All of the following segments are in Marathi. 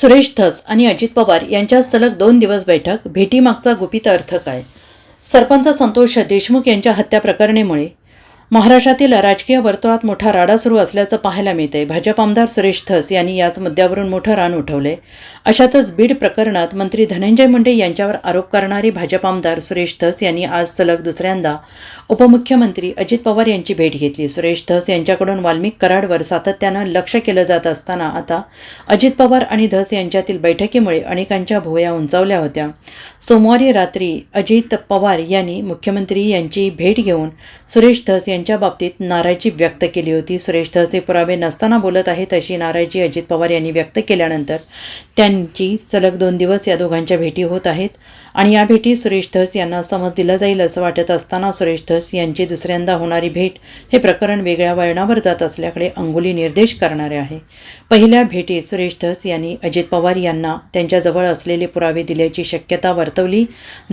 सुरेश धस आणि अजित पवार यांच्यात सलग दोन दिवस बैठक भेटीमागचा गुपित अर्थ काय? सरपंच संतोष देशमुख यांच्या हत्या प्रकरणीमुळे महाराष्ट्रातील राजकीय वर्तुळात मोठा राडा सुरू असल्याचं पाहायला मिळतंय. भाजप आमदार सुरेश धस यांनी याच मुद्द्यावरून मोठं रान उठवलंय. अशातच बीड प्रकरणात मंत्री धनंजय मुंडे यांच्यावर आरोप करणारे भाजप आमदार सुरेश धस यांनी आज सलग दुसऱ्यांदा उपमुख्यमंत्री अजित पवार यांची भेट घेतली. सुरेश धस यांच्याकडून वाल्मिक कराडवर सातत्यानं लक्ष केलं जात असताना आता अजित पवार आणि धस यांच्यातील बैठकीमुळे अनेकांच्या भुवया उंचावल्या होत्या. सोमवारी रात्री अजित पवार यांनी मुख्यमंत्री यांची भेट घेऊन सुरेश धस यांच्या बाबतीत नाराजी व्यक्त केली होती. सुरेश धसे पुरावे नसताना बोलत आहेत अशी नाराजी अजित पवार यांनी व्यक्त केल्यानंतर त्यांची सलग दोन दिवस या दोघांच्या भेटी होत आहेत आणि या भेटी सुरेश धस यांना समज दिला जाईल असं वाटत असताना सुरेश धस यांची दुसऱ्यांदा होणारी भेट हे प्रकरण वेगळ्या वळणावर जात असल्याकडे अंगुली निर्देश करणारे आहे. पहिल्या भेटीत सुरेश धस यांनी अजित पवार यांना त्यांच्याजवळ असलेले पुरावे दिल्याची शक्यता वर्तवली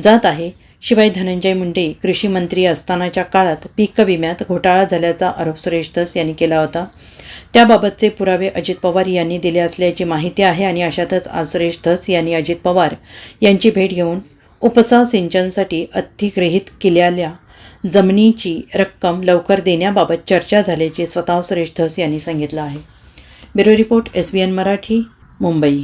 जात आहे. शिवाय धनंजय मुंडे कृषी मंत्री असतानाच्या काळात पीक विम्यात घोटाळा झाल्याचा आरोप सुरेश धस यांनी केला होता. त्याबाबतचे पुरावे अजित पवार यांनी दिले असल्याची माहिती आहे आणि अशातच आज सुरेश धस यांनी अजित पवार यांची भेट घेऊन उपसा सिंचनसाठी अतिग्रहित केलेल्या जमिनीची रक्कम लवकर देण्याबाबत चर्चा झाल्याचे स्वतः सुरेश धस यांनी सांगितलं आहे. Bureau report S B N Marathi Mumbai.